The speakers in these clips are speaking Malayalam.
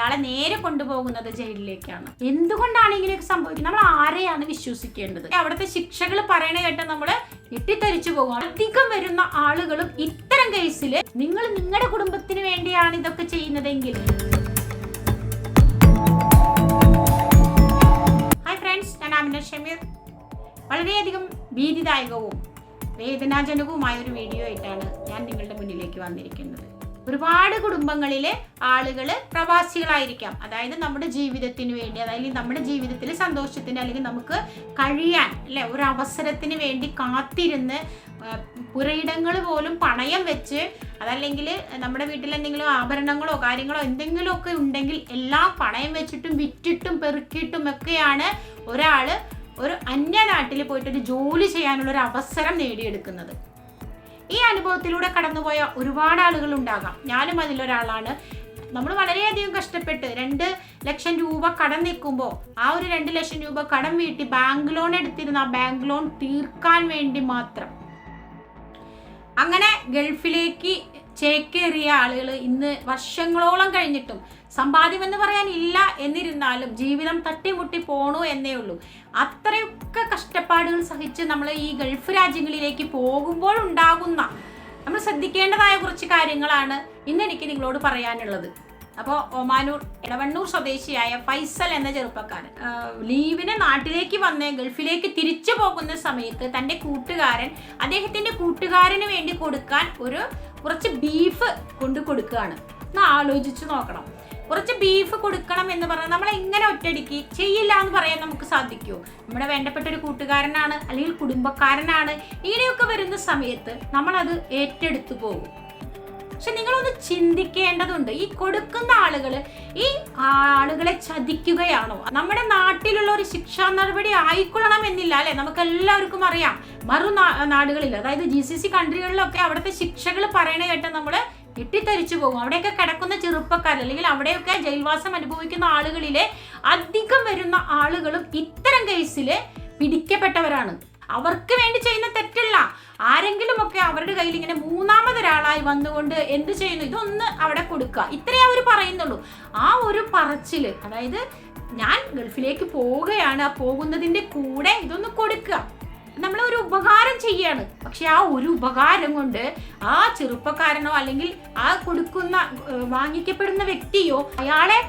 അയാളെ നേരെ കൊണ്ടുപോകുന്നത് ജയിലിലേക്കാണ്. എന്തുകൊണ്ടാണ് ഇങ്ങനെയൊക്കെ സംഭവിക്കുന്നത് നമ്മൾ ആരെയാണ് വിശ്വസിക്കേണ്ടത്? അവിടുത്തെ ശിക്ഷകൾ പറയണ കേട്ട നമ്മൾ ഞെട്ടിത്തരിച്ചു പോകും. അധികം വരുന്ന ആളുകളും ഇത്തരം കേസിൽ നിങ്ങൾ നിങ്ങളുടെ കുടുംബത്തിന് വേണ്ടിയാണ് ഇതൊക്കെ ചെയ്യുന്നതെങ്കിൽ. ഹായ് ഫ്രണ്ട്സ് ഞാൻ അമിന ഷമീർ. വളരെയധികം ഭീതിദായകവും വേദനാജനകവുമായ ഒരു വീഡിയോ ആയിട്ടാണ് ഞാൻ നിങ്ങളുടെ മുന്നിലേക്ക് വന്നിരിക്കുന്നത്. ഒരുപാട് കുടുംബങ്ങളിലെ ആളുകൾ പ്രവാസികളായിരിക്കാം. അതായത് നമ്മുടെ ജീവിതത്തിന് വേണ്ടി അതായത് നമ്മുടെ ജീവിതത്തിൽ സന്തോഷത്തിന് അല്ലെങ്കിൽ നമുക്ക് കഴിയാൻ അല്ലെ ഒരു അവസരത്തിന് വേണ്ടി കാത്തിരുന്ന് പുരയിടങ്ങൾ പോലും പണയം വെച്ച് അതല്ലെങ്കിൽ നമ്മുടെ വീട്ടിൽ എന്തെങ്കിലും ആഭരണങ്ങളോ കാര്യങ്ങളോ എന്തെങ്കിലും ഒക്കെ ഉണ്ടെങ്കിൽ എല്ലാം പണയം വെച്ചിട്ടും വിറ്റിട്ടും പെറുക്കിയിട്ടും ഒക്കെയാണ് ഒരാൾ ഒരു അന്യനാട്ടിൽ പോയിട്ട് ഒരു ജോലി ചെയ്യാനുള്ള ഒരു അവസരം നേടിയെടുക്കുന്നത്. ഈ അനുഭവത്തിലൂടെ കടന്നുപോയ ഒരുപാട് ആളുകൾ ഉണ്ടാകാം. ഞാനും അതിലൊരാളാണ്. നമ്മൾ വളരെയധികം കഷ്ടപ്പെട്ട് രണ്ട് ലക്ഷം രൂപ കടം നിൽക്കുമ്പോൾ ആ ഒരു രണ്ട് ലക്ഷം രൂപ കടം വീട്ടി ബാങ്ക് ലോൺ എടുത്തിരുന്ന ആ ബാങ്ക് ലോൺ തീർക്കാൻ വേണ്ടി മാത്രം. അങ്ങനെ ഗൾഫിലേക്ക് ചേക്കേറിയ ആളുകൾ ഇന്ന് വർഷങ്ങളോളം കഴിഞ്ഞിട്ടും സമ്പാദ്യം എന്ന് പറയാൻ ഇല്ല എന്നിരുന്നാലും ജീവിതം തട്ടിമുട്ടി പോണു എന്നേ ഉള്ളൂ. അത്രയൊക്കെ കഷ്ടപ്പാടുകൾ സഹിച്ച് നമ്മൾ ഈ ഗൾഫ് രാജ്യങ്ങളിലേക്ക് പോകുമ്പോൾ ഉണ്ടാകുന്ന നമ്മൾ ശ്രദ്ധിക്കേണ്ടതായ കുറച്ച് കാര്യങ്ങളാണ് ഇന്ന് എനിക്ക് നിങ്ങളോട് പറയാനുള്ളത്. അപ്പോൾ ഒമാനൂർ ഇടവണ്ണൂർ സ്വദേശിയായ ഫൈസൽ എന്ന ചെറുപ്പക്കാരൻ ലീവിന് നാട്ടിലേക്ക് വന്ന് ഗൾഫിലേക്ക് തിരിച്ചു പോകുന്ന സമയത്ത് തന്റെ കൂട്ടുകാരൻ അദ്ദേഹത്തിന്റെ കൂട്ടുകാരന് വേണ്ടി കൊടുക്കാൻ ഒരു കുറച്ച് ബീഫ് കൊണ്ടു കൊടുക്കുകയാണ്. ഒന്ന് ആലോചിച്ച് നോക്കണം. കുറച്ച് ബീഫ് കൊടുക്കണം എന്ന് പറഞ്ഞാൽ നമ്മൾ എങ്ങനെ ഒറ്റയടിക്ക് ചെയ്യില്ല എന്ന് പറയാൻ നമുക്ക് സാധിക്കുമോ നമ്മുടെ വേണ്ടപ്പെട്ട ഒരു കൂട്ടുകാരനാണ് അല്ലെങ്കിൽ കുടുംബക്കാരനാണ് ഇങ്ങനെയൊക്കെ വരുന്ന സമയത്ത് നമ്മളത് ഏറ്റെടുത്തു പോകും. പക്ഷെ നിങ്ങളൊന്ന് ചിന്തിക്കേണ്ടതുണ്ട് ഈ കൊടുക്കുന്ന ആളുകൾ ഈ ആളുകളെ ചതിക്കുകയാണോ? നമ്മുടെ നാട്ടിലുള്ള ഒരു ശിക്ഷാ നടപടി ആയിക്കൊള്ളണം എന്നില്ല അല്ലെ? നമുക്ക് എല്ലാവർക്കും അറിയാം മറു നാടുകളിൽ അതായത് ജി സി സി കൺട്രികളിലൊക്കെ അവിടുത്തെ ശിക്ഷകൾ പറയണ കേട്ട് നമ്മൾ ഇട്ടിത്തെറിച്ചു പോകും. അവിടെയൊക്കെ കിടക്കുന്ന ചെറുപ്പക്കാർ അല്ലെങ്കിൽ അവിടെയൊക്കെ ജയിൽവാസം അനുഭവിക്കുന്ന ആളുകളിലെ അധികം വരുന്ന ആളുകളും ഇത്തരം കേസിൽ പിടിക്കപ്പെട്ടവരാണ്. അവർക്ക് വേണ്ടി ചെയ്യുന്ന തെറ്റല്ല. ആരെങ്കിലും ഒക്കെ അവരുടെ കയ്യിൽ ഇങ്ങനെ മൂന്നാമതൊരാളായി വന്നുകൊണ്ട് എന്ത് ചെയ്യുന്നു? ഇതൊന്ന് അവിടെ കൊടുക്കുക. ഇത്രയേ അവർ പറയുന്നുള്ളൂ. ആ ഒരു പറച്ചിൽ അതായത് ഞാൻ ഗൾഫിലേക്ക് പോവുകയാണ് ആ പോകുന്നതിന്റെ കൂടെ ഇതൊന്ന് കൊടുക്കുക. നമ്മൾ ഒരു ഉപകാരം ചെയ്യാണ്. പക്ഷെ ആ ഒരു ഉപകാരം കൊണ്ട് ആ ചെറുപ്പക്കാരനോ അല്ലെങ്കിൽ ആ കൊടുക്കുന്ന വാങ്ങിക്കപ്പെടുന്ന വ്യക്തിയോ അയാളെ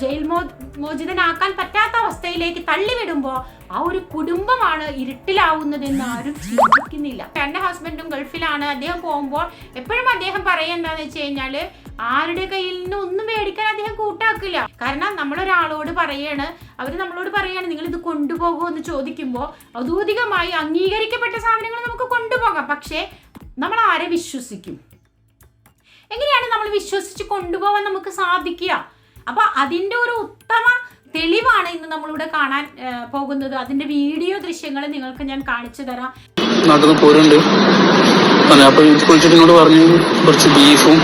ജയിൽ മോ മോചിതനാക്കാൻ പറ്റാത്ത അവസ്ഥയിലേക്ക് തള്ളിവിടുമ്പോൾ ആ ഒരു കുടുംബമാണ് ഇരുട്ടിലാവുന്നതെന്ന് ആരും ചിന്തിക്കുന്നില്ല. എന്റെ ഹസ്ബൻഡും ഗൾഫിലാണ്. അദ്ദേഹം പോകുമ്പോൾ എപ്പോഴും അദ്ദേഹം പറയുന്നതെന്ന് വെച്ച് കഴിഞ്ഞാൽ ആരുടെ കയ്യിൽ നിന്ന് ഒന്നും മേടിക്കാൻ അദ്ദേഹം കൂട്ടാക്കില്ല. കാരണം നമ്മളൊരാളോട് പറയാണ് അവർ നമ്മളോട് പറയുകയാണ് നിങ്ങൾ ഇത് കൊണ്ടുപോകുമോ എന്ന് ചോദിക്കുമ്പോൾ ഔദ്യോഗികമായി അംഗീകരിക്കപ്പെട്ട സാധനങ്ങൾ നമുക്ക് കൊണ്ടുപോകാം. പക്ഷേ നമ്മൾ ആരെ വിശ്വസിക്കും? എങ്ങനെയാണ് നമ്മൾ വിശ്വസിച്ച് കൊണ്ടുപോകാൻ നമുക്ക് സാധിക്കുക? അപ്പൊ അതിന്റെ ഒരു ഉത്തമ തെളിവാണ് ഇന്ന് നമ്മളിവിടെ കാണാൻ പോകുന്നത്. അതിന്റെ വീഡിയോ ദൃശ്യങ്ങൾ നിങ്ങൾക്ക് ഞാൻ കാണിച്ചു തരാം. നാട്ടിൽ പോരുണ്ട് പറഞ്ഞു കുറച്ച് ബീഫും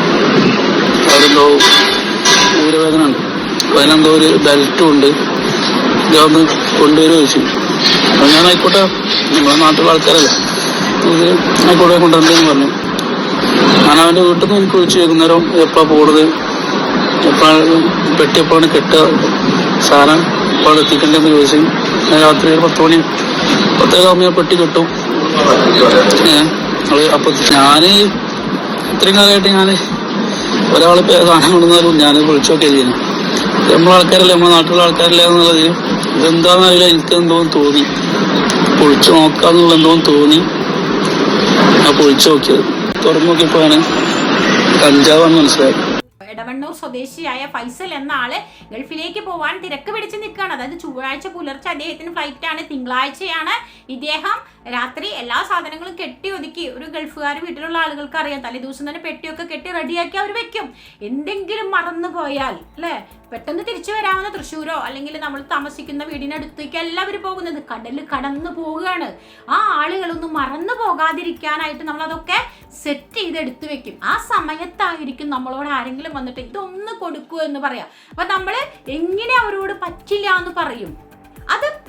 ഒരു ബെൽറ്റും ഉണ്ട്. ഇതൊന്ന് കൊണ്ടുവരുമോ ചോദിച്ചു അപ്പൊ ഞാൻ ആയിക്കോട്ടെ നമ്മുടെ നാട്ടിലെ ആൾക്കാരല്ലേ. ഇത് ആയിക്കോട്ടെ കൊണ്ടുവരണ്ടെന്ന് പറഞ്ഞു. ഞാൻ അവന്റെ വീട്ടിൽ നിന്ന് എനിക്ക് വിളിച്ചു വൈകുന്നേരം എപ്പോൾ പോണത്? എപ്പോഴാ പെട്ടി എപ്പോഴാണ് കെട്ടുക സാധനം എപ്പോൾ എത്തിക്കേണ്ടതെന്ന് ചോദിച്ചു. ഞാൻ രാത്രി ഒരു പത്ത് മണി പത്തേകാകുമ്പോൾ ഞാൻ പെട്ടി കെട്ടും. അപ്പൊ ഞാൻ ഇത്രയും കാലമായിട്ട് ഞാൻ ഒരാൾ സാധനം കൊണ്ടുവന്നാലും ഞാൻ വിളിച്ചൊക്കെ ചെയ്യുന്നു. നമ്മളെ ആൾക്കാരല്ലേ നമ്മളെ നാട്ടിലുള്ള ആൾക്കാരല്ലേ എന്നുള്ളത്. ഇതെന്താന്നറിയില്ല എനിക്ക് എന്തോ തോന്നി. പൊളിച്ചു നോക്കാന്നുള്ള എന്തോ തോന്നി. ഞാൻ പൊളിച്ചു നോക്കിയത്. തുറന്നു നോക്കിയപ്പോഴാണ് കഞ്ചാവാന്ന് മനസ്സിലായി എടവണ്ണൂർ സ്വദേശിയായ ഫൈസൽ എന്ന ആൾ ഗൾഫിലേക്ക് പോവാൻ തിരക്ക് പിടിച്ച് നിൽക്കുകയാണ്. അതായത് ചൊവ്വാഴ്ച പുലർച്ചെ അദ്ദേഹത്തിന് ഫ്ലൈറ്റ് ആണ്. തിങ്കളാഴ്ചയാണ് ഇദ്ദേഹം രാത്രി എല്ലാ സാധനങ്ങളും കെട്ടി ഒതുക്കി. ഒരു ഗൾഫുകാർ വീട്ടിലുള്ള ആളുകൾക്ക് അറിയാം. തലേ ദിവസം തന്നെ പെട്ടിയൊക്കെ കെട്ടി റെഡിയാക്കി അവർ വെക്കും. എന്തെങ്കിലും മറന്നു പോയാൽ അല്ലേ? പെട്ടെന്ന് തിരിച്ചു വരാവുന്ന തൃശ്ശൂരോ അല്ലെങ്കിൽ നമ്മൾ താമസിക്കുന്ന വീടിനടുത്തേക്ക് എല്ലാവരും പോകുന്നത് കടലിൽ കടന്നു പോവുകയാണ്. ആ ആളുകളൊന്നും മറന്നു പോകാതിരിക്കാനായിട്ട് നമ്മൾ അതൊക്കെ സെറ്റ് ചെയ്ത് എടുത്തു വെക്കും. ആ സമയത്തായിരിക്കും നമ്മളോട് ആരെങ്കിലും വന്നിട്ട് ഇതൊന്ന് കൊടുക്കൂ എന്ന് പറയാം. അപ്പൊ നമ്മൾ എങ്ങനെ അവരോട് പറ്റില്ല എന്ന് പറയും. അത്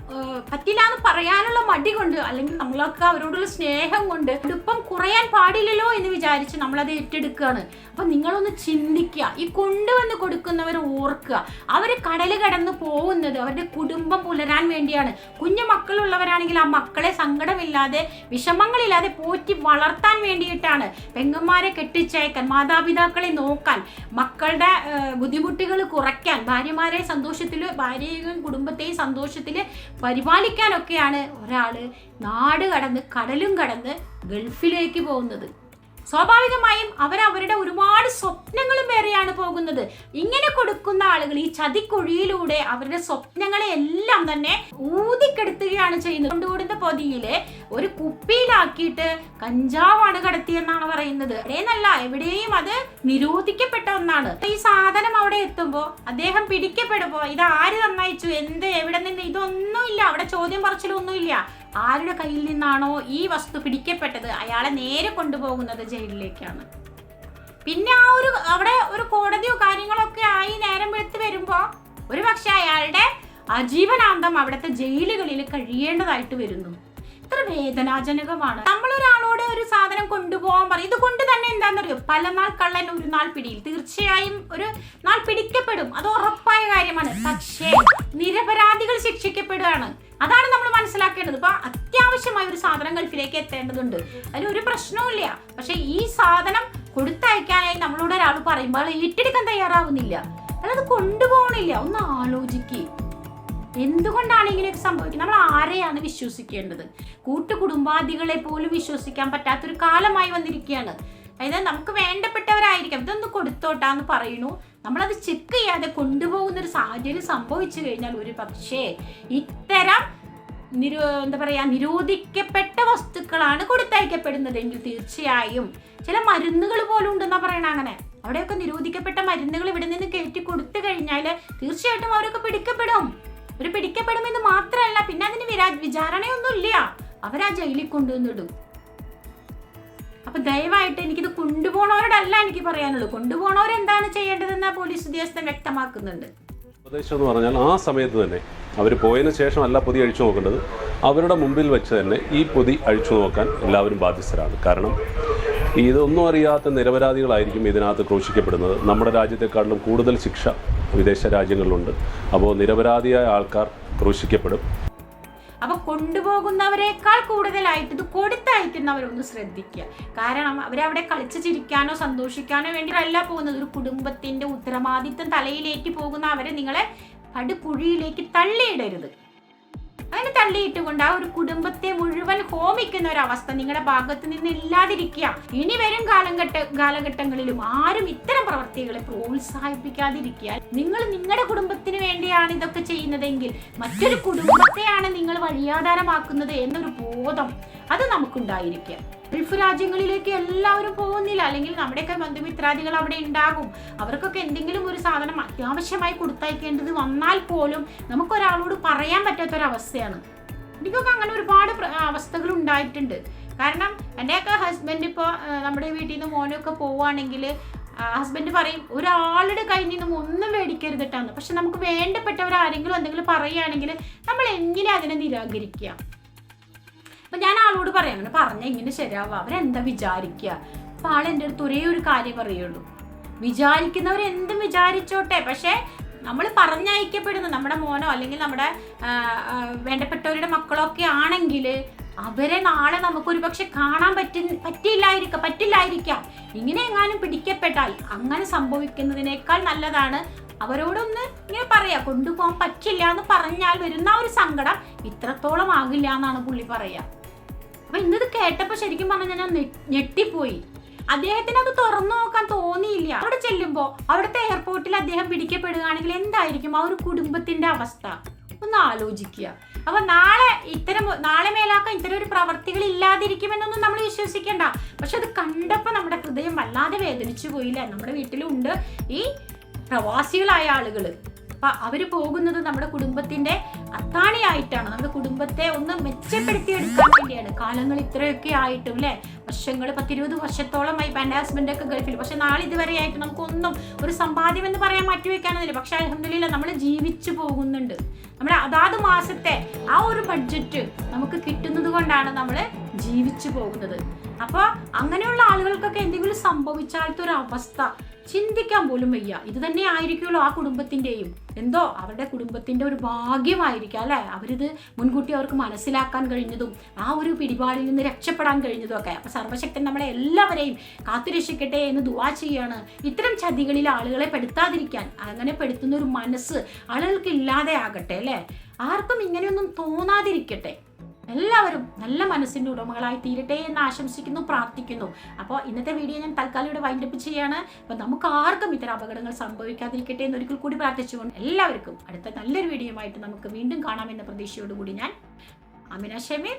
പറ്റില്ല എന്ന് പറയാനുള്ള മടി കൊണ്ട് അല്ലെങ്കിൽ നമ്മളൊക്കെ അവരോടുള്ള സ്നേഹം കൊണ്ട് ഇപ്പം കുറയാൻ പാടില്ലല്ലോ എന്ന് വിചാരിച്ച് നമ്മളത് ഏറ്റെടുക്കുകയാണ്. അപ്പൊ നിങ്ങളൊന്ന് ചിന്തിക്കുക. ഈ കൊണ്ടുവന്ന് കൊടുക്കുന്നവർ ഓർക്കുക. അവർ കടൽ കടന്ന് പോകുന്നത് അവരുടെ കുടുംബം പുലരാൻ വേണ്ടിയാണ്. കുഞ്ഞു മക്കളുള്ളവരാണെങ്കിൽ ആ മക്കളെ സങ്കടമില്ലാതെ വിഷമങ്ങളില്ലാതെ പോറ്റി വളർത്താൻ വേണ്ടിയിട്ടാണ്. പെങ്ങന്മാരെ കെട്ടിച്ചയക്കാൻ മാതാപിതാക്കളെ നോക്കാൻ മക്കളുടെ ബുദ്ധിമുട്ടുകൾ കുറയ്ക്കാൻ ഭാര്യമാരെ സന്തോഷത്തിൽ ഭാര്യയെയും കുടുംബത്തെയും സന്തോഷത്തിൽ പരിപാലിക്കാനൊക്കെയാണ് ഒരാൾ നാട് കടന്ന് കടലും കടന്ന് ഗൾഫിലേക്ക് പോകുന്നത്. സ്വാഭാവികമായും അവരവരുടെ ഒരുപാട് സ്വപ്നങ്ങളും വേറെയാണ് പോകുന്നത്. ഇങ്ങനെ കൊടുക്കുന്ന ആളുകൾ ഈ ചതിക്കുഴിയിലൂടെ അവരുടെ സ്വപ്നങ്ങളെ എല്ലാം തന്നെ ഊതിക്കെടുത്തുകയാണ് ചെയ്യുന്നത്. കൊണ്ടുകൂടുന്ന പൊതിയിലെ ഒരു കുപ്പിയിലാക്കിയിട്ട് കഞ്ചാവാണ് കടത്തിയെന്നാണ് പറയുന്നത്. അതേന്നല്ല എവിടെയും അത് നിരോധിക്കപ്പെട്ട ഒന്നാണ്. ഈ സാധനം അവിടെ എത്തുമ്പോൾ അദ്ദേഹം പിടിക്കപ്പെടുമ്പോൾ ഇത് ആര് തന്നയച്ചു? എന്ത്? എവിടെ നിന്ന്? ഇതൊന്നുമില്ല അവിടെ ചോദ്യം പറച്ചിലൊന്നുമില്ല. ആരുടെ കയ്യിൽ നിന്നാണോ ഈ വസ്തു പിടിക്കപ്പെട്ടത്? അയാളെ നേരെ കൊണ്ടുപോകുന്നത് ജയിലിലേക്കാണ്. പിന്നെ ആ ഒരു അവിടെ ഒരു കോടതിയോ കാര്യങ്ങളൊക്കെ ആയി നേരം വെളുത്ത് വരുമ്പോ ഒരു പക്ഷെ അയാളുടെ ആജീവനാന്തം അവിടുത്തെ ജയിലുകളിൽ കഴിയേണ്ടതായിട്ട് വരുന്നു. ഇത്ര വേദനാജനകമാണ്. നമ്മൾ ഒരാളോട് ഒരു സാധനം കൊണ്ടുപോകാൻ പറയും. ഇത് കൊണ്ട് തന്നെ എന്താണെന്നറിയോ പല നാൾ കള്ളൻ ഒരു നാൾ പിടിയിൽ. തീർച്ചയായും ഒരു നാൾ പിടിക്കപ്പെടും. അത് ഉറപ്പായ കാര്യമാണ്. പക്ഷേ നിരപരാധികൾ ശിക്ഷിക്കപ്പെടുകയാണ്. അതാണ് നമ്മൾ മനസ്സിലാക്കേണ്ടത്. ഇപ്പൊ അത്യാവശ്യമായ ഒരു സാധനം ഗൾഫിലേക്ക് എത്തേണ്ടതുണ്ട്. അതിന് ഒരു പ്രശ്നവുമില്ല പക്ഷെ ഈ സാധനം കൊടുത്തയക്കാനായി നമ്മളോട് ഒരാൾ പറയുമ്പോൾ ഏറ്റെടുക്കാൻ തയ്യാറാവുന്നില്ല. അല്ലാതെ കൊണ്ടുപോകണില്ല. ഒന്ന് ആലോചിക്കുക എന്തുകൊണ്ടാണ് ഇങ്ങനെയൊക്കെ സംഭവിക്കുന്നത് നമ്മൾ ആരെയാണ് വിശ്വസിക്കേണ്ടത്? കൂട്ടുകുടുംബാദികളെ പോലും വിശ്വസിക്കാൻ പറ്റാത്തൊരു കാലമായി വന്നിരിക്കുകയാണ്. അതായത് നമുക്ക് വേണ്ടപ്പെട്ടവരായിരിക്കാം. ഇതൊന്ന് കൊടുത്തോട്ടാന്ന് പറയുന്നു. നമ്മളത് ചെക്ക് ചെയ്യാതെ കൊണ്ടുപോകുന്ന ഒരു സാഹചര്യം സംഭവിച്ചു കഴിഞ്ഞാൽ ഒരു പക്ഷേ ഇത്തരം നിരോ എന്താ പറയാ നിരോധിക്കപ്പെട്ട വസ്തുക്കളാണ് കൊടുത്തയക്കപ്പെടുന്നതെങ്കിൽ തീർച്ചയായും ചില മരുന്നുകൾ പോലും ഉണ്ടെന്നാ പറയണ അങ്ങനെ. അവിടെയൊക്കെ നിരോധിക്കപ്പെട്ട മരുന്നുകൾ ഇവിടെ നിന്ന് കയറ്റി കൊടുത്തു കഴിഞ്ഞാൽ തീർച്ചയായിട്ടും അവരൊക്കെ പിടിക്കപ്പെടും. ഒരു പിടിക്കപ്പെടുമെന്ന് മാത്രമല്ല പിന്നെ അതിന് വിചാരണയൊന്നും ഇല്ല അവരാ ജയിലിൽ കൊണ്ടുവന്നിടും. അപ്പൊ ദയവായിട്ട് എനിക്കിത് കൊണ്ടുപോണവരോടല്ല എനിക്ക് പറയാനുള്ളൂ. കൊണ്ടുപോണവർ എന്താണ് ചെയ്യേണ്ടതെന്ന് പോലീസ് ഉദ്യോഗസ്ഥൻ വ്യക്തമാക്കുന്നുണ്ട്. ഉപദേശം എന്ന് പറഞ്ഞാൽ ആ സമയത്ത് തന്നെ അവർ പോയതിന് ശേഷം അല്ല പൊതി അഴിച്ചു നോക്കേണ്ടത്. അവരുടെ മുമ്പിൽ വെച്ച് തന്നെ ഈ പൊതി അഴിച്ചു നോക്കാൻ എല്ലാവരും ബാധ്യസ്ഥരാണ്. കാരണം ഇതൊന്നും അറിയാത്ത നിരപരാധികളായിരിക്കും ഇതിനകത്ത് ക്രൂശിക്കപ്പെടുന്നത്. നമ്മുടെ രാജ്യത്തെക്കാട്ടിലും കൂടുതൽ ശിക്ഷ വിദേശ രാജ്യങ്ങളിലുണ്ട്. അപ്പോൾ നിരപരാധിയായ ആൾക്കാർ ക്രൂശിക്കപ്പെടും. അപ്പൊ കൊണ്ടുപോകുന്നവരെക്കാൾ കൂടുതലായിട്ട് ഇത് കൊടുത്തയക്കുന്നവരൊന്ന് ശ്രദ്ധിക്കുക. കാരണം അവരവിടെ കളിച്ചു ചിരിക്കാനോ സന്തോഷിക്കാനോ വേണ്ടിയല്ല പോകുന്നത്. ഒരു കുടുംബത്തിന്റെ ഉത്തരവാദിത്വം തലയിലേക്ക് പോകുന്ന അവരെ നിങ്ങളെ പടുകുഴിയിലേക്ക് തള്ളിയിടരുത്. അങ്ങനെ തള്ളിയിട്ടുകൊണ്ട് ആ ഒരു കുടുംബത്തെ മുഴുവൻ ഹോമിക്കുന്ന ഒരു അവസ്ഥ നിങ്ങളുടെ ഭാഗത്ത് നിന്ന് ഇല്ലാതിരിക്കുക. ഇനി വരും കാലഘട്ട കാലഘട്ടങ്ങളിലും ആരും ഇത്തരം പ്രവർത്തികളെ പ്രോത്സാഹിപ്പിക്കാതിരിക്കുക. നിങ്ങൾ നിങ്ങളുടെ കുടുംബത്തിന് വേണ്ടിയാണ് ഇതൊക്കെ ചെയ്യുന്നതെങ്കിൽ മറ്റൊരു കുടുംബത്തെയാണ് നിങ്ങൾ വഴിയാധാരമാക്കുന്നത് എന്നൊരു ബോധം അത് നമുക്കുണ്ടായിരിക്കുക. ഗൾഫ് രാജ്യങ്ങളിലേക്ക് എല്ലാവരും പോകുന്നില്ല. അല്ലെങ്കിൽ നമ്മുടെയൊക്കെ ബന്ധുമിത്രാദികൾ അവിടെ ഉണ്ടാകും. അവർക്കൊക്കെ എന്തെങ്കിലും ഒരു സാധനം അത്യാവശ്യമായി കൊടുത്തയക്കേണ്ടത് വന്നാൽ പോലും നമുക്കൊരാളോട് പറയാൻ പറ്റാത്തൊരവസ്ഥയാണ്. എനിക്കൊക്കെ അങ്ങനെ ഒരുപാട് അവസ്ഥകൾ ഉണ്ടായിട്ടുണ്ട്. കാരണം എന്റെയൊക്കെ ഹസ്ബൻഡ് ഇപ്പോൾ നമ്മുടെ വീട്ടിൽ നിന്ന് മോനൊക്കെ പോവുകയാണെങ്കിൽ ഹസ്ബൻഡ് പറയും ഒരാളുടെ കയ്യിൽ നിന്നും ഒന്നും മേടിക്കരുത് കേട്ടാന്ന് പക്ഷെ നമുക്ക് വേണ്ടപ്പെട്ടവരാരെങ്കിലും എന്തെങ്കിലും പറയുകയാണെങ്കിൽ നമ്മൾ എങ്ങനെ അതിനെ നിരാകരിക്കുക? അപ്പൊ ഞാൻ ആളോട് പറയാം അങ്ങനെ പറഞ്ഞ ഇങ്ങനെ ശരിയാവുക അവരെന്താ വിചാരിക്കുക അപ്പൊ ആൾ എന്റെ അടുത്ത് ഒരേ ഒരു കാര്യം പറയുള്ളൂ. വിചാരിക്കുന്നവർ എന്തും വിചാരിച്ചോട്ടെ പക്ഷേ നമ്മൾ പറഞ്ഞയക്കപ്പെടുന്നു. നമ്മുടെ മോനോ അല്ലെങ്കിൽ നമ്മുടെ വേണ്ടപ്പെട്ടവരുടെ മക്കളോ ഒക്കെ ആണെങ്കിൽ അവരെ നാളെ നമുക്കൊരു പക്ഷെ കാണാൻ പറ്റി പറ്റിയില്ലായിരിക്കാം പറ്റില്ലായിരിക്കാം. ഇങ്ങനെ എങ്ങാനും പിടിക്കപ്പെട്ടാൽ അങ്ങനെ സംഭവിക്കുന്നതിനേക്കാൾ നല്ലതാണ് അവരോടൊന്ന് ഇങ്ങനെ പറയാ. കൊണ്ടുപോകാൻ പറ്റില്ല എന്ന് പറഞ്ഞാൽ വരുന്ന ഒരു സങ്കടം ഇത്രത്തോളം ആകില്ല എന്നാണ് പുള്ളി പറയാ. അപ്പൊ ഇന്നത് കേട്ടപ്പോ ശരിക്കും പറഞ്ഞാൽ ഞാൻ ഞെട്ടിപ്പോയി. അദ്ദേഹത്തിന് അത് തുറന്നു നോക്കാൻ തോന്നിയില്ല. അവിടെ ചെല്ലുമ്പോ അവിടുത്തെ എയർപോർട്ടിൽ അദ്ദേഹം പിടിക്കപ്പെടുകയാണെങ്കിൽ എന്തായിരിക്കും ആ ഒരു കുടുംബത്തിന്റെ അവസ്ഥ? ഒന്ന് ആലോചിക്കുക. അപ്പൊ നാളെ ഇത്തരം നാളെ മേലാക്കാൻ ഇത്തരം ഒരു പ്രവർത്തികൾ ഇല്ലാതിരിക്കുമെന്നൊന്നും നമ്മൾ വിശ്വസിക്കേണ്ട. പക്ഷെ അത് കണ്ടപ്പോൾ നമ്മുടെ ഹൃദയം വല്ലാതെ വേദനിച്ചു പോയില്ല. നമ്മുടെ വീട്ടിലുണ്ട് ഈ പ്രവാസികളായ ആളുകൾ അപ്പൊ അവർ പോകുന്നത് നമ്മുടെ കുടുംബത്തിന്റെ അത്താണിയായിട്ടാണ്. നമ്മുടെ കുടുംബത്തെ ഒന്ന് മെച്ചപ്പെടുത്തി എടുക്കാൻ വേണ്ടിയാണ് കാലങ്ങൾ ഇത്രയൊക്കെ ആയിട്ടും അല്ലെ വർഷങ്ങൾ പത്തിരുപത് വർഷത്തോളമായി എന്റെ ഹസ്ബൻഡ് ഒക്കെ ഗൾഫിൽ. പക്ഷെ നാളെ ഇതുവരെ ആയിട്ട് നമുക്കൊന്നും ഒരു സമ്പാദ്യം എന്ന് പറയാൻ മാറ്റിവെക്കാനൊന്നുമില്ല. പക്ഷെ അലഹമില്ല നമ്മൾ ജീവിച്ചു പോകുന്നുണ്ട്. നമ്മുടെ അതാത് മാസത്തെ ആ ഒരു ബഡ്ജറ്റ് നമുക്ക് കിട്ടുന്നത് കൊണ്ടാണ് നമ്മൾ ജീവിച്ചു പോകുന്നത്. അപ്പോൾ അങ്ങനെയുള്ള ആളുകൾക്കൊക്കെ എന്തെങ്കിലും സംഭവിച്ചാലത്തെ ഒരു അവസ്ഥ ചിന്തിക്കാൻ പോലും വയ്യ. ഇത് തന്നെ ആയിരിക്കുമല്ലോ ആ കുടുംബത്തിന്റെയും. എന്തോ അവരുടെ കുടുംബത്തിന്റെ ഒരു ഭാഗ്യമായിരിക്കാം അല്ലേ? അവരിത് മുൻകൂട്ടി അവർക്ക് മനസ്സിലാക്കാൻ കഴിഞ്ഞതും ആ ഒരു പിടിപാടിൽ നിന്ന് രക്ഷപ്പെടാൻ കഴിഞ്ഞതും ഒക്കെ. അപ്പം സർവശക്തൻ നമ്മളെ എല്ലാവരെയും കാത്തുരക്ഷിക്കട്ടെ എന്ന് ദുവാ ചെയ്യാണ്. ഇത്തരം ചതികളിൽ ആളുകളെ പെടുത്താതിരിക്കാൻ അങ്ങനെ പെടുത്തുന്ന ഒരു മനസ്സ് ആളുകൾക്ക് ഇല്ലാതെ ആകട്ടെ അല്ലേ? ആർക്കും ഇങ്ങനെയൊന്നും തോന്നാതിരിക്കട്ടെ. എല്ലാവരും നല്ല മനസ്സിന്റെ ഉടമകളായി തീരട്ടെ എന്ന് ആശംസിക്കുന്നു പ്രാർത്ഥിക്കുന്നു. അപ്പോൾ ഇന്നത്തെ വീഡിയോ ഞാൻ തൽക്കാലം ഇവിടെ വൈൻഡപ്പ് ചെയ്യാണ്. അപ്പോൾ നമുക്ക് ആർക്കും ഇത്തരം അപകടങ്ങൾ സംഭവിക്കാതിരിക്കട്ടെ എന്ന് ഒരിക്കൽ കൂടി പ്രാർത്ഥിച്ചുകൊണ്ട് എല്ലാവർക്കും അടുത്ത നല്ലൊരു വീഡിയോ ആയിട്ട് നമുക്ക് വീണ്ടും കാണാമെന്ന പ്രതീക്ഷയോടുകൂടി ഞാൻ അമിന ഷമീർ